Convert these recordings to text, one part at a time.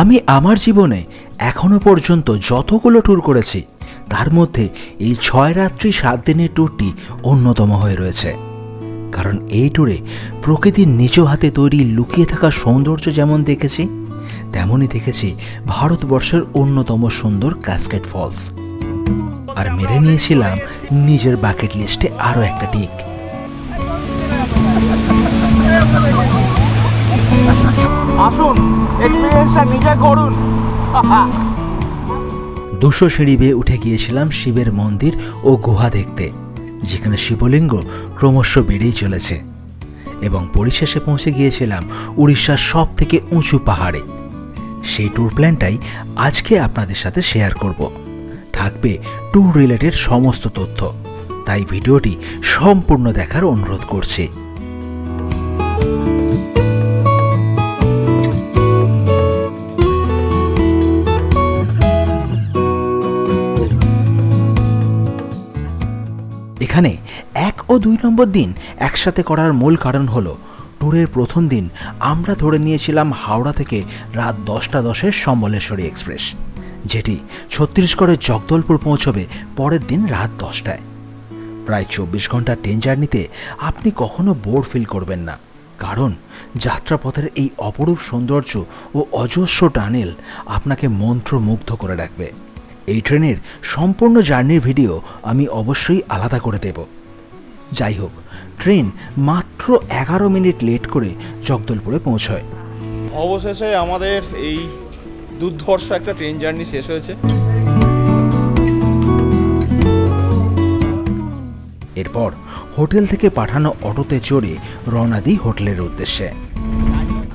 আমি আমার জীবনে এখনও পর্যন্ত যতগুলো ট্যুর করেছি, তার মধ্যে এই ছয় রাত্রি, সাত দিনের ট্যুরটি অন্যতম হয়ে রয়েছে। কারণ এই ট্যুরে প্রকৃতির নিজ হাতে তৈরি লুকিয়ে থাকা সৌন্দর্য যেমন দেখেছি, তেমনই দেখেছি ভারতবর্ষের অন্যতম সুন্দর ক্যাসকেট ফলস আর মেরে নিয়েছিলাম নিজের বাকেট লিস্টে আরও একটা টিক আসুন এক্সপিরিয়েন্সটা নিজে করুন দুশো সিঁড়ি বেয়ে উঠে গিয়েছিলাম শিবের মন্দির ও গুহা দেখতে, যেখানে শিবলিঙ্গ ক্রমশ বেড়েই চলেছে। এবং পরিশেষে পৌঁছে গিয়েছিলাম উড়িষ্যার সব থেকে উঁচু পাহাড়ে। সেই ট্যুর প্ল্যানটাই আজকে আপনাদের সাথে শেয়ার করব। থাকবে ট্যুর রিলেটেড সমস্ত তথ্য। তাই ভিডিওটি সম্পূর্ণ দেখার অনুরোধ করছি। এখানে এক ও দুই নম্বর দিন একসাথে করার মূল কারণ হলো, ট্যুরের প্রথম দিন আমরা ধরে নিয়েছিলাম হাওড়া থেকে রাত দশটা দশের সম্বলেশ্বরী এক্সপ্রেস, যেটি ছত্তিশগড়ের জগদলপুর পৌঁছবে পরের দিন রাত দশটায়। প্রায় চব্বিশ ঘণ্টা ট্রেন জার্নিতে আপনি কখনো বোর ফিল করবেন না, কারণ যাত্রাপথের এই অপরূপ সৌন্দর্য ও অজস্র টানেল আপনাকে মন্ত্রমুগ্ধ করে রাখবে। এই ট্রেনের সম্পূর্ণ জার্নির ভিডিও আমি অবশ্যই আলাদা করে দেব। যাই হোক ট্রেন মাত্র এগারো মিনিট লেট করে জগদলপুরে পৌঁছয়। অবশেষে আমাদের এই দুর্ধর্ষ একটা ট্রেন জার্নি শেষ হয়েছে। এরপর হোটেল থেকে পাঠানো অটোতে চড়ে রওনা দিই হোটেলের উদ্দেশ্যে।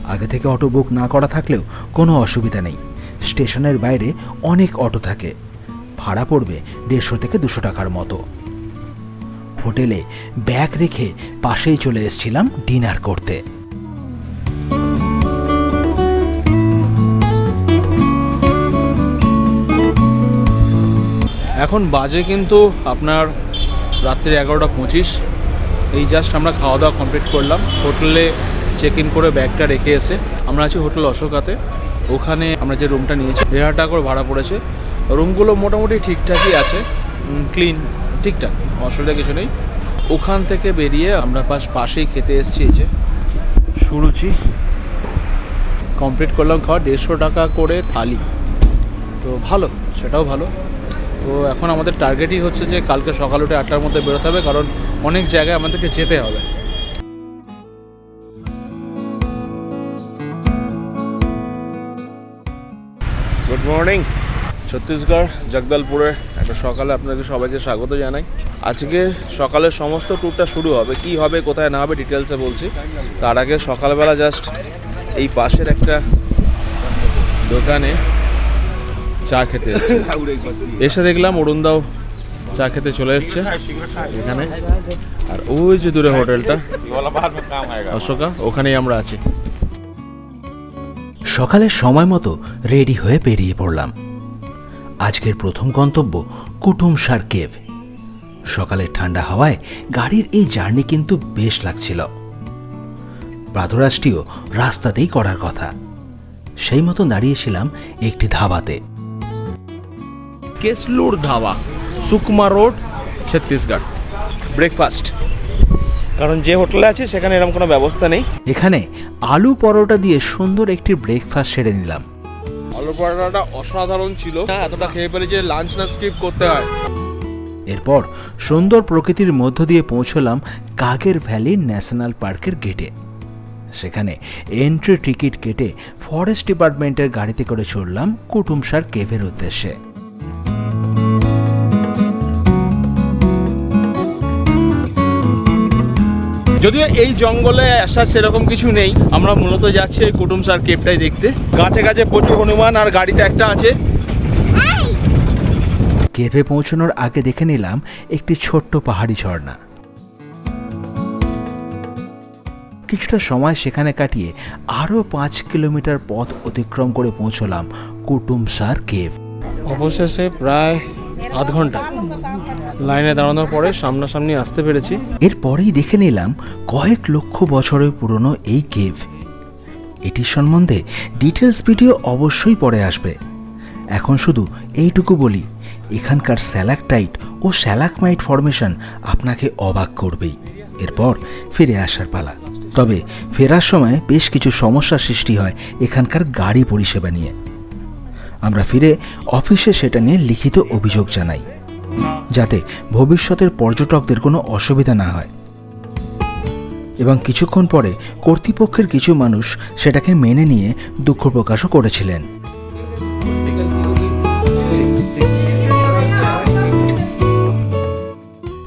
আগে থেকে অটো বুক না করা থাকলেও কোনো অসুবিধা নেই। স্টেশনের বাইরে অনেক অটো থাকে। ভাড়া পড়বে দেড়শো থেকে দুশো টাকার মতো। হোটেলে ব্যাগ রেখে পাশেই চলে এসেছিলাম ডিনার করতে। এখন বাজে কিন্তু আপনার রাত্রি এগারোটা পঁচিশ। এই জাস্ট আমরা খাওয়া দাওয়া কমপ্লিট করলাম। হোটেলে চেক ইন করে ব্যাগটা রেখে এসে আমরা আছি হোটেল অশোকাতে। ওখানে আমরা যে রুমটা নিয়েছি, দেড় হাজার টাকা করে ভাড়া পড়েছে। রুমগুলো মোটামুটি ঠিকঠাকই আছে ক্লিন ঠিকঠাক, অসুবিধা কিছু নেই। ওখান থেকে বেরিয়ে আমরা পাশ পাশেই খেতে এসেছি এই যে, সুরুচি। কমপ্লিট করলাম খাওয়া, দেড়শো টাকা করে থালি। তো ভালো, সেটাও ভালো। তো এখন আমাদের টার্গেটই হচ্ছে যে কালকে সকাল উঠে আটটার মধ্যে বেরোতে হবে, কারণ অনেক জায়গায় আমাদেরকে যেতে হবে। মর্নিং ছত্তিশগড় জগদলপুরে একটা সকালে আপনাকে সবাইকে স্বাগত জানাই। আজকে সকালের সমস্ত ট্যুরটা শুরু হবে। কি হবে কোথায় না হবে ডিটেলসে বলছি। তার আগে সকালবেলা জাস্ট এই পাশের একটা দোকানে চা খেতে এসে দেখলাম অরুণদাও চা খেতে চলে এসছে এখানে। আর ওই যে দূরে হোটেলটা অশোকা ওখানেই আমরা আছি। সকালের সময় মতো রেডি হয়ে বেরিয়ে পড়লাম। আজকের প্রথম গন্তব্য কুটুমসার কেভ। সকালের ঠান্ডা হাওয়ায় গাড়ির এই জার্নি কিন্তু বেশ লাগছিল। প্রাতরাষ্ট্রীয় রাস্তাতেই করার কথা। সেই মতো দাঁড়িয়েছিলাম একটি ধাবাতে। কেসলুর ধাবা, সুকমা রোড, ছত্তিশগড়। ব্রেকফাস্ট। কারণ যে হোটেলে আছে সেখানে এরকম কোনো ব্যবস্থা নেই। এখানে আলু পরোটা দিয়ে সুন্দর একটি ব্রেকফাস্ট সেরে নিলাম। আলু পরোটাটা অসাধারণ ছিল। এতটা খেয়ে পেলে যে লাঞ্চ না স্কিপ করতে হয়। এরপর সুন্দর প্রকৃতির মধ্য দিয়ে পৌঁছলাম কাগের ভ্যালি ন্যাশনাল পার্কের গেটে। সেখানে এন্ট্রি টিকিট কেটে ফরেস্ট ডিপার্টমেন্টের গাড়িতে করে চড়লাম কুটুমসার কেভের উদ্দেশ্যে। যদিও এই জঙ্গলে আসা সেরকম কিছু নেই আমরা মূলত যাচ্ছি এই কুটুমসার কেপটাই দেখতে। গাছে গাছে প্রচুর হনুমান আর গাড়িতে একটা আছে। কেভে পৌঁছানোর আগে দেখে নিলাম একটি ছোট্ট পাহাড়ি ঝর্ণা। কিছুটা সময় সেখানে কাটিয়ে আরও পাঁচ কিলোমিটার পথ অতিক্রম করে পৌঁছলাম কুটুমসার কেভ। অবশেষে প্রায় আধ ঘণ্টা লাইনে দাঁড়ানোর পরে সামনাসামনি আসতে পেরেছি। এরপরেই দেখে নিলাম কয়েক লক্ষ বছরের পুরনো এই কেভ। এটির সম্বন্ধে ডিটেলস ভিডিও অবশ্যই পরে আসবে। এখন শুধু এইটুকু বলি, এখানকার স্যালাকটাইট ও স্যালাকমাইট ফরমেশন আপনাকে অবাক করবেই। এরপর ফিরে আসার পালা। তবে ফেরার সময় বেশ কিছু সমস্যার সৃষ্টি হয় এখানকার গাড়ি পরিষেবা নিয়ে। আমরা ফিরে অফিসে সেটা নিয়ে লিখিত অভিযোগ জানাই। যাতে ভবিষ্যতের পর্যটকদের কোনো অসুবিধা না হয়। এবং কিছুক্ষণ পরে কর্তৃপক্ষের কিছু মানুষ সেটাকে মেনে নিয়ে দুঃখ প্রকাশও করেছিলেন।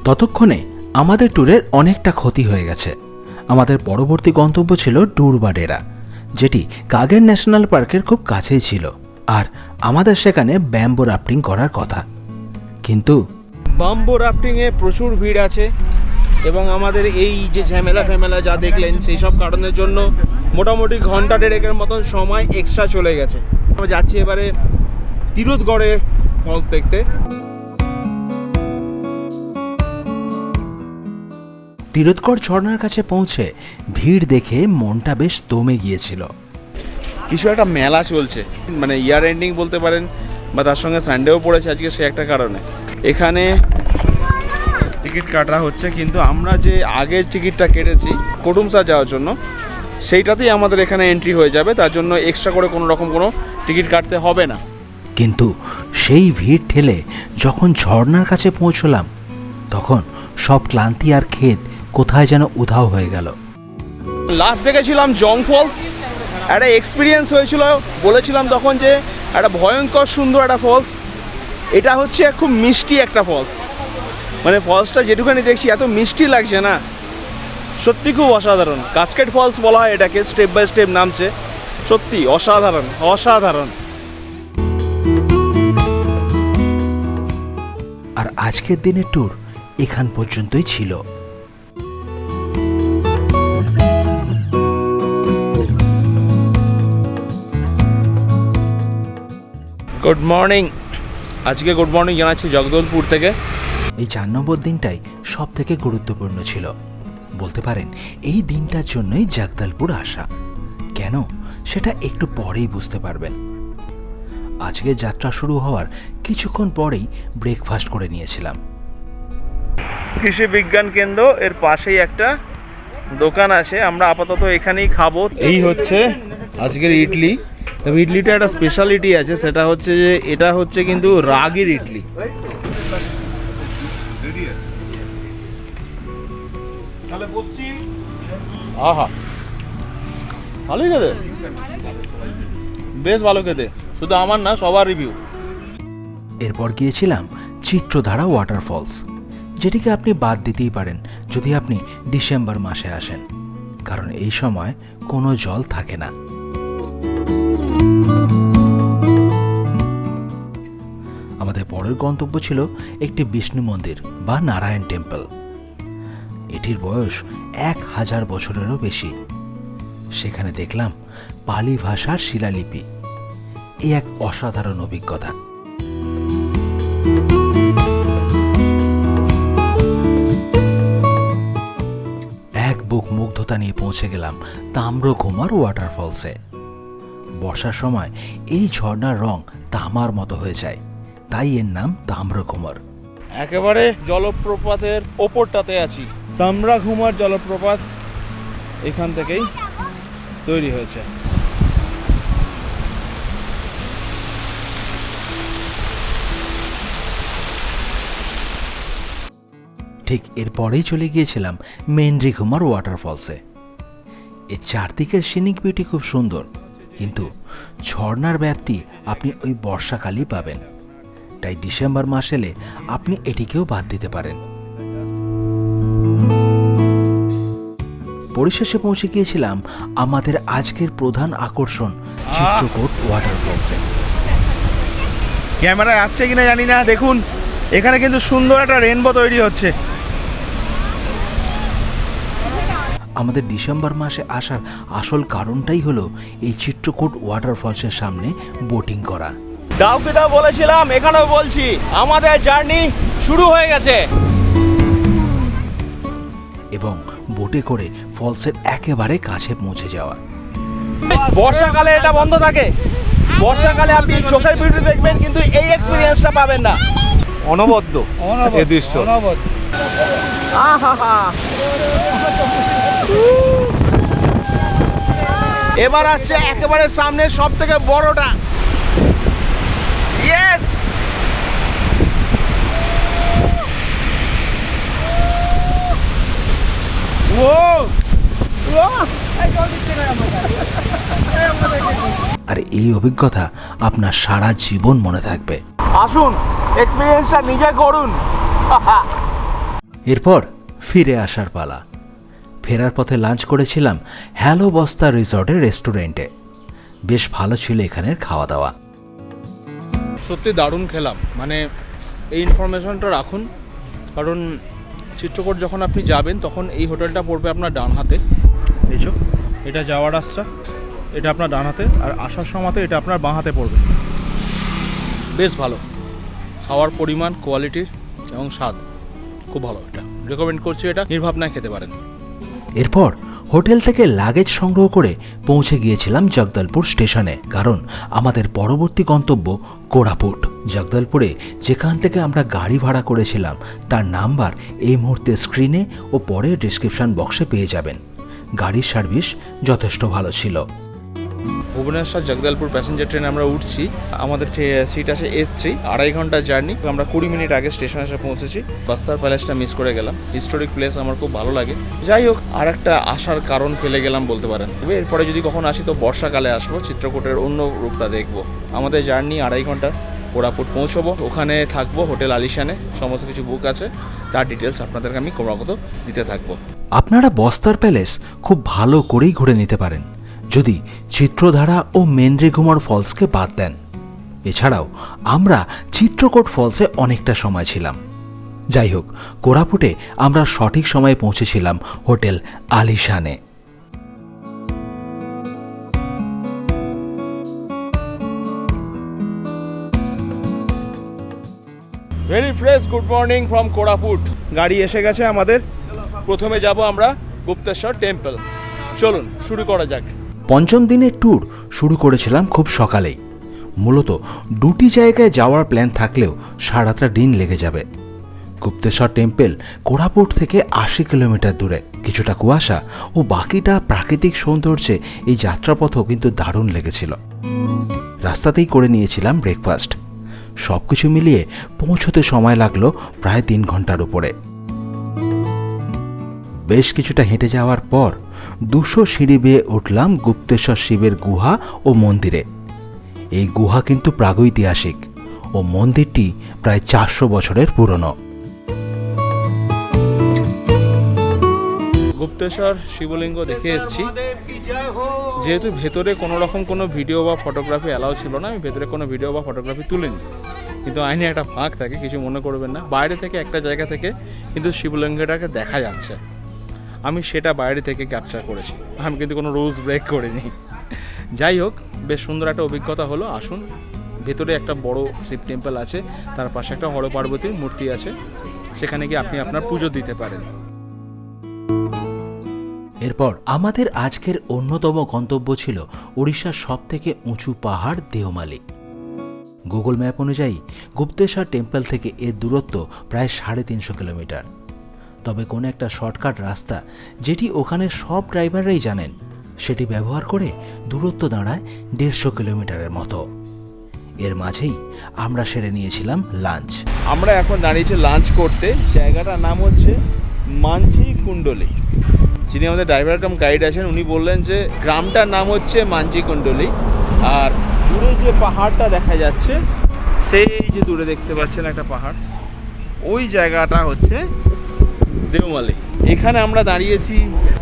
ততক্ষণে আমাদের ট্যুরের অনেকটা ক্ষতি হয়ে গেছে। আমাদের পরবর্তী গন্তব্য ছিল ডুরবাডেরা, যেটি কাগের ন্যাশনাল পার্কের খুব কাছেই ছিল। আর আমাদের সেখানে ব্যাম্বো রাফটিং করার কথা। কিন্তু বাম্বো রাফটিংয়ে প্রচুর ভিড় আছে এবং আমাদের এই যে ঝামেলা ফ্যামেলা যা দেখলেন সেই সব কারণের জন্য মোটামুটি ঘণ্টা দেড়েকের মতন সময় এক্সট্রা চলে গেছে। আমরা যাচ্ছি এবারে তিরুতগড়ে ফলস দেখতে। তিরোৎকর ঝর্ণার কাছে পৌঁছে ভিড় দেখে মনটা বেশ দমে গিয়েছিল। কিছু একটা মেলা চলছে। মানে ইয়ার এন্ডিং বলতে পারেন বা তার সঙ্গে সানডেও পড়েছে আজকে সে একটা কারণে। এখানে টিকিট কাটা হচ্ছে কিন্তু আমরা যে আগের টিকিটটা কেটেছি কুটুমসা যাওয়ার জন্য সেইটাতেই আমাদের এখানে এন্ট্রি হয়ে যাবে তার জন্য এক্সট্রা করে কোনো রকম কোনো টিকিট কাটতে হবে না। কিন্তু সেই ভিড় ঠেলে যখন ঝর্নার কাছে পৌঁছলাম তখন সব ক্লান্তি আর ক্ষেত কোথায় যেন উধাও হয়ে গেল। লাস্ট দেখেছিলাম জং ফলস একটা এক্সপিরিয়েন্স হয়েছিল, বলেছিলাম তখন যে একটা ভয়ঙ্কর সুন্দর একটা ফলস এটা হচ্ছে খুব মিষ্টি একটা ফলস মানে ফলসটা যেটুখানি দেখছি, এত মিষ্টি লাগছে না। সত্যি খুব অসাধারণ। কাস্কেট ফলস বলা হয় এটাকে স্টেপ বাই স্টেপ নামছে। সত্যি অসাধারণ অসাধারণ। আর আজকের দিনের ট্যুর এখান পর্যন্তই ছিল। গুড মর্নিং আজকে গুড মর্নিং জানাচ্ছি জগদলপুর থেকে। এই চার নম্বর দিনটাই সব থেকে গুরুত্বপূর্ণ ছিল। বলতে পারেন এই দিনটার জন্যই জাগদলপুর আসা। কেন? সেটা একটু পরেই বুঝতে পারবেন। আজকে যাত্রা শুরু হওয়ার কিছুক্ষণ পরেই ব্রেকফাস্ট করে নিয়েছিলাম। কৃষি বিজ্ঞান কেন্দ্র এর পাশেই একটা দোকান আছে। আমরা আপাতত এখানেই খাব। এই হচ্ছে আজকের ইডলি। তবে ইডলিটা একটা স্পেশালিটি আছে সেটা হচ্ছে যে এটা হচ্ছে কিন্তু রাগির ইডলি। আহা। ভালোই খেতে। বেশ ভালো খেতে। শুধু আমার না সবার রিভিউ এরপর গিয়েছিলাম চিত্রধারা ওয়াটারফলস যেটিকে আপনি বাদ দিতেই পারেন যদি আপনি ডিসেম্বর মাসে আসেন কারণ এই সময় কোনো জল থাকে না। পরের গন্তব্য ছিল একটি বিষ্ণু মন্দির বা নারায়ণ টেম্পল। এটির বয়স এক হাজার বছরেরও বেশি। সেখানে দেখলাম পালি ভাষার শিলালিপি। এই এক অসাধারণ অভিজ্ঞতা। এক বুক মুগ্ধতা নিয়ে পৌঁছে গেলাম তাম্রকুমার ওয়াটারফলসে। বর্ষার সময় এই ঝর্ণার রং তামার মতো হয়ে যায়। তাই এর নাম তাম্রকুমার। একেবারে জলপ্রপাতের ওপরটাতে আছি। তামরা ঘুমার জলপ্রপাত এখান থেকেই তৈরি হয়েছে। ঠিক এরপরেই চলে গিয়েছিলাম মেনরিঘুমার ওয়াটারফলসে। এর চারদিকের সিনিক বিউটি খুব সুন্দর কিন্তু ঝর্ণার ব্যাপ্তি আপনি ওই বর্ষাকালই পাবেন। তাই ডিসেম্বর মাস এলে আপনি এটিকেও বাদ দিতে পারেন। পরিশেষে পৌঁছে গিয়েছিলাম আমাদের আজকের প্রধান আকর্ষণ চিত্রকূট ওয়াটারফলসে ক্যামেরায় আসছে কিনা জানি না দেখুন এখানে কিন্তু সুন্দর একটা রেনবো তৈরি হচ্ছে। আমাদের ডিসেম্বর মাসে আসার আসল কারণটাই হলো এই চিত্রকূট ওয়াটারফলসের সামনে বোটিং করা। দাউকে দাও বলেছিলাম এখানেও বলছি আমাদের জার্নি শুরু হয়ে গেছে। এবং বোটে করে ফলসের একেবারে কাছে পৌঁছে যাওয়া। বর্ষাকালে এটা বন্ধ থাকে। বর্ষাকালে আপনি চোখের ভিডিও দেখবেন কিন্তু এই এক্সপিরিয়েন্সটা পাবেন না। অনবদ্য এই দৃশ্য। এবার আসছে একেবারে সামনে সব থেকে বড়টা ইয়েস ও আর এই অভিজ্ঞতা আপনার সারা জীবন মনে থাকবে। আসুন এক্সপিরিয়েন্সটা নিজে করুন। এরপর ফিরে আসার পালা। ফেরার পথে লাঞ্চ করেছিলাম হ্যালো বস্তা রিসর্টের রেস্টুরেন্টে বেশ ভালো ছিল এখানের খাওয়া দাওয়া সত্যি দারুণ খেলাম। মানে এই ইনফরমেশনটা রাখুন কারণ চিত্রকূট যখন আপনি যাবেন, তখন এই হোটেলটা পড়বে আপনার ডান হাতে। এইসব এটা যাওয়ার রাস্তা, এটা আপনার ডান হাতে, আর আসার সময়তে এটা আপনার বাঁ হাতে পড়বে। বেশ ভালো। খাওয়ার পরিমাণ, কোয়ালিটি এবং স্বাদ খুব ভালো। এটা রেকমেন্ড করছি এটা, নির্ভাবনায় খেতে পারেন। এরপর হোটেল থেকে লাগেজ সংগ্রহ করে পৌঁছে গিয়েছিলাম জগদলপুর স্টেশনে, কারণ আমাদের পরবর্তী গন্তব্য কোরাপুট। জগদলপুরে যেখান থেকে আমরা গাড়ি ভাড়া করেছিলাম, তার নাম্বার এই মুহূর্তে স্ক্রিনে ও পরে ডিসক্রিপশন বক্সে পেয়ে যাবেন। গাড়ির সার্ভিস যথেষ্ট ভালো ছিল। ভুবনেশ্বর জগদলপুর প্যাসেঞ্জার ট্রেনে আমরা উঠছি। আমাদের সিট আছে এস থ্রি আড়াই ঘণ্টা জার্নি আমরা কুড়ি মিনিট আগে স্টেশনে এসে পৌঁছেছি। বাস্তার প্যালেসটা মিস করে গেলাম। হিস্টোরিক প্লেস আমার খুব ভালো লাগে। যাই হোক আর একটা আসার কারণ ফেলে গেলাম বলতে পারেন। এরপরে যদি কখন আসি তো বর্ষাকালে আসব। চিত্রকূটের অন্য রূপটা দেখব। আমাদের জার্নি আড়াই ঘণ্টা। কোরাপুট পৌঁছবো। ওখানে থাকব হোটেল আলিশানে। সমস্ত কিছু বুক আছে। তার ডিটেলস আপনাদেরকে আমি ক্রমাগত দিতে থাকব। আপনারা বস্তার প্যালেস খুব ভালো করেই ঘুরে নিতে পারেন। যদি চিত্রধারা ও মেন্দ্রিঘুমর ফলসকে বাদ দেন। এছাড়াও, আমরা চিত্রকোট ফলসে অনেকটা সময় ছিলাম। যাই হোক কোরাপুটে আমরা সঠিক সময়ে পৌঁছেছিলাম hotel আলিশানে। Very fresh good morning from Koraput গাড়ি এসে গেছে আমাদের। প্রথমে যাব আমরা গুপ্তেশ্বর টেম্পল চলুন, শুরু করা যাক। পঞ্চম দিনের ট্যুর শুরু করেছিলাম খুব সকালেই। মূলত দুটি জায়গায় যাওয়ার প্ল্যান থাকলেও সারাটা দিন লেগে যাবে। গুপ্তেশ্বর টেম্পল কোরাপুট থেকে আশি কিলোমিটার দূরে, কিছুটা কুয়াশা ও বাকিটা প্রাকৃতিক সৌন্দর্যে এই যাত্রাপথও কিন্তু দারুণ লেগেছিল। রাস্তাতেই করে নিয়েছিলাম ব্রেকফাস্ট সব কিছু মিলিয়ে পৌঁছতে সময় লাগল প্রায় তিন ঘণ্টার উপরে। বেশ কিছুটা হেঁটে যাওয়ার পর দুশো সিঁড়ি বেয়ে উঠলাম গুপ্তেশ্বর শিবের গুহা ও মন্দিরে। এই গুহা কিন্তু প্রাগৈতিহাসিক ও মন্দিরটি প্রায় চারশো বছরের পুরনো। গুপ্তেশ্বর শিবলিঙ্গ দেখে এসেছি। যেহেতু ভেতরে কোনো রকম কোনো ভিডিও বা ফটোগ্রাফি অ্যালাউ ছিল না, আমি ভেতরে কোনো ভিডিও বা ফটোগ্রাফি তুলিনি। কিন্তু আইনে একটা ফাঁক থাকে, কিছু মনে করবেন না। বাইরে থেকে একটা জায়গা থেকে কিন্তু শিবলিঙ্গটাকে দেখা যাচ্ছে। আমি সেটা বাইরে থেকে ক্যাপচার করেছি। আমি কিন্তু কোনো রুলস ব্রেক করিনি। যাই হোক, বেশ সুন্দর একটা অভিজ্ঞতা হলো। আসুন, ভেতরে একটা বড় শিব টেম্পল আছে, তার পাশে একটা হর পার্বতীর মূর্তি আছে, সেখানে গিয়ে আপনি আপনার পুজো দিতে পারেন। এরপর আমাদের আজকের অন্যতম গন্তব্য ছিল উড়িষ্যার সব থেকে উঁচু পাহাড় দেওমালি। গুগল ম্যাপ অনুযায়ী গুপ্তেশ্বর টেম্পল থেকে এর দূরত্ব প্রায় সাড়ে তিনশো কিলোমিটার। তবে কোনো একটা শর্টকাট রাস্তা যেটি ওখানে সব ড্রাইভাররাই জানেন, সেটি ব্যবহার করে দূরত্ব দাঁড়ায় দেড়শো কিলোমিটারের মতো। এর মাঝেই আমরা সেরে নিয়েছিলাম লাঞ্চ। আমরা এখন দাঁড়িয়েছি লাঞ্চ করতে। জায়গাটার নাম হচ্ছে মানঝি কুণ্ডলি। যিনি আমাদের ড্রাইভার কাম গাইড আছেন, উনি বললেন যে গ্রামটার নাম হচ্ছে মানজি কুণ্ডলি। আর দূরে যে পাহাড়টা দেখা যাচ্ছে, সেই যে দূরে দেখতে পাচ্ছেন একটা পাহাড়, ওই জায়গাটা হচ্ছে দেওমালি। এখানে আমরা দাঁড়িয়েছি,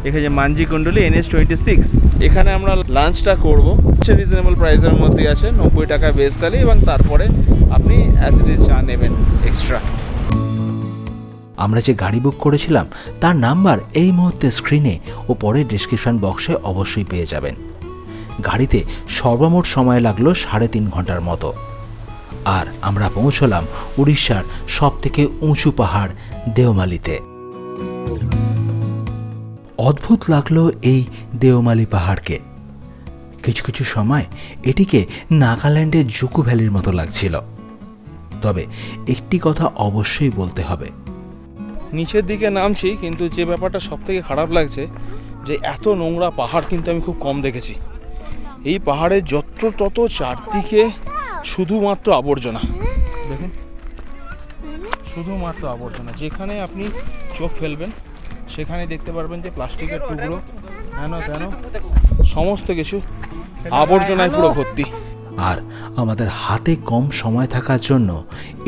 এখানে যে মানজি কুণ্ডলি, এনএস টোয়েন্টি সিক্স এখানে আমরা লাঞ্চটা করব। রিজনেবল প্রাইসের মধ্যে আছে, নব্বই টাকা থালি এবং তারপরে আপনি অ্যাজ ইট ইজ চা নেবেন এক্সট্রা আমরা যে গাড়ি বুক করেছিলাম, তার নাম্বার এই মুহূর্তে স্ক্রিনে ও পরে ডিসক্রিপশন বক্সে অবশ্যই পেয়ে যাবেন। গাড়িতে সর্বমোট সময় লাগল সাড়ে তিন ঘণ্টার মতো। আর আমরা পৌঁছলাম উড়িষ্যার সব থেকে উঁচু পাহাড় দেওমালিতে। অদ্ভুত লাগল এই দেওমালি পাহাড়কে। কিছু কিছু সময় এটিকে নাগাল্যান্ডের জুকু ভ্যালির মতো লাগছিল। তবে একটি কথা অবশ্যই বলতে হবে। নিচের দিকে নামছি, কিন্তু যে ব্যাপারটা সব থেকে খারাপ লাগছে, যে এত নোংরা পাহাড় কিন্তু আমি খুব কম দেখেছি। এই পাহাড়ের যত্র তত চারদিকে শুধুমাত্র আবর্জনা। দেখুন। শুধুমাত্র আবর্জনা। যেখানে আপনি চোখ ফেলবেন সেখানে দেখতে পারবেন যে প্লাস্টিকের টুকরো। হেন তেন সমস্ত কিছু আবর্জনায় পুরো ভর্তি। আর আমাদের হাতে কম সময় থাকার জন্য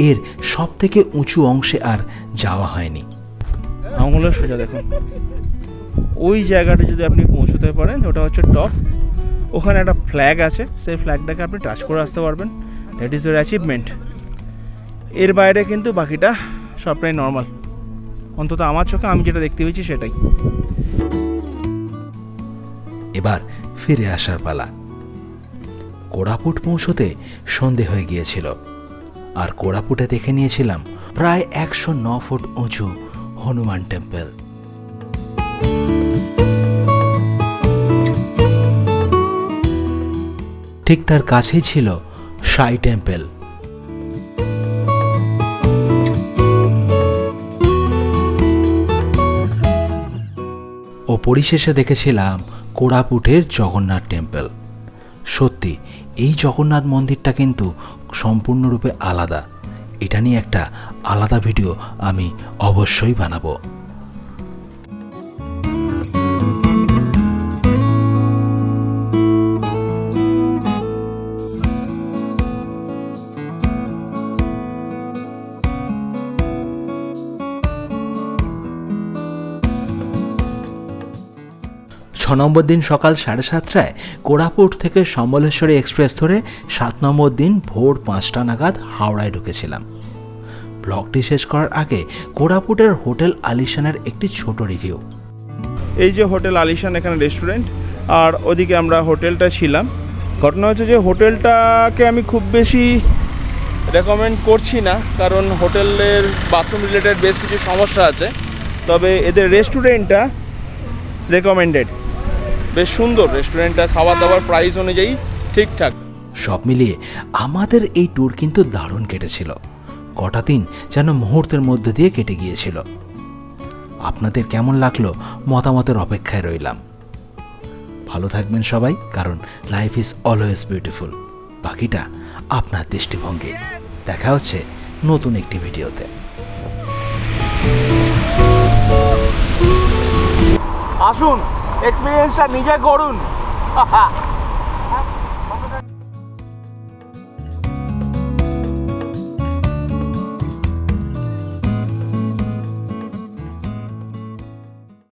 এর সব থেকে উঁচু অংশে আর যাওয়া হয়নি। আঙুলের সোজা দেখুন। ওই জায়গাটা যদি আপনি পৌঁছতে পারেন ওটা হচ্ছে টপ। ওখানে একটা ফ্ল্যাগ আছে সেই ফ্ল্যাগটাকে আপনি টাচ করে আসতে পারবেন। দ্যাট ইজ ইউর অ্যাচিভমেন্ট এর বাইরে কিন্তু বাকিটা সবটাই নর্মাল অন্তত আমার চোখে আমি যেটা দেখতে পেয়েছি সেটাই। এবার ফিরে আসার পালা। কোড়াপুট পৌঁছতে সন্ধে হয়ে গিয়েছিল। আর কোড়াপুটে দেখে নিয়েছিলাম প্রায় একশো ন ফুট উঁচু হনুমান টেম্পল। ঠিক তার কাছেই ছিল সাই টেম্পল। ও পরিশেষে দেখেছিলাম কোরাপুটের জগন্নাথ টেম্পল। সত্যি, এই জগন্নাথ মন্দিরটা কিন্তু সম্পূর্ণরূপে আলাদা। এটা নিয়ে একটা আলাদা ভিডিও আমি অবশ্যই বানাবো। নম্বর দিন সকাল সাড়ে সাতটায় কোরাপুট থেকে সম্বলেশ্বরী এক্সপ্রেস ধরে সাত নম্বর দিন ভোর পাঁচটা নাগাদ হাওড়ায় ঢুকেছিলাম। ব্লগটি শেষ করার আগে কোরাপুটের হোটেল আলিশানের একটি ছোট রিভিউ। এই যে হোটেল আলিশান এখানে রেস্টুরেন্ট আর ওদিকে আমরা হোটেলটা ছিলাম। ঘটনা হচ্ছে যে হোটেলটাকে আমি খুব বেশি রেকমেন্ড করছি না, কারণ হোটেলের বাথরুম রিলেটেড বেশ কিছু সমস্যা আছে। তবে এদের রেস্টুরেন্টটা রেকমেন্ডেড বেশ সুন্দর রেস্টুরেন্টটা খাওয়া দাওয়ার প্রাইস অনুযায়ী ঠিকঠাক। সব মিলিয়ে আমাদের এই ট্যুর কিন্তু দারুণ কেটেছিল। কটা দিন যেন মুহূর্তের মধ্যে দিয়ে কেটে গিয়েছিল। আপনাদের কেমন লাগল মতামতের অপেক্ষায় রইলাম। ভালো থাকবেন সবাই কারণ লাইফ ইজ অলওয়েজ বিউটিফুল বাকিটা আপনার দৃষ্টিভঙ্গি। দেখা হচ্ছে নতুন একটি ভিডিওতে। আসুন। এক্সপিরিয়েন্সটা নিজে করুন।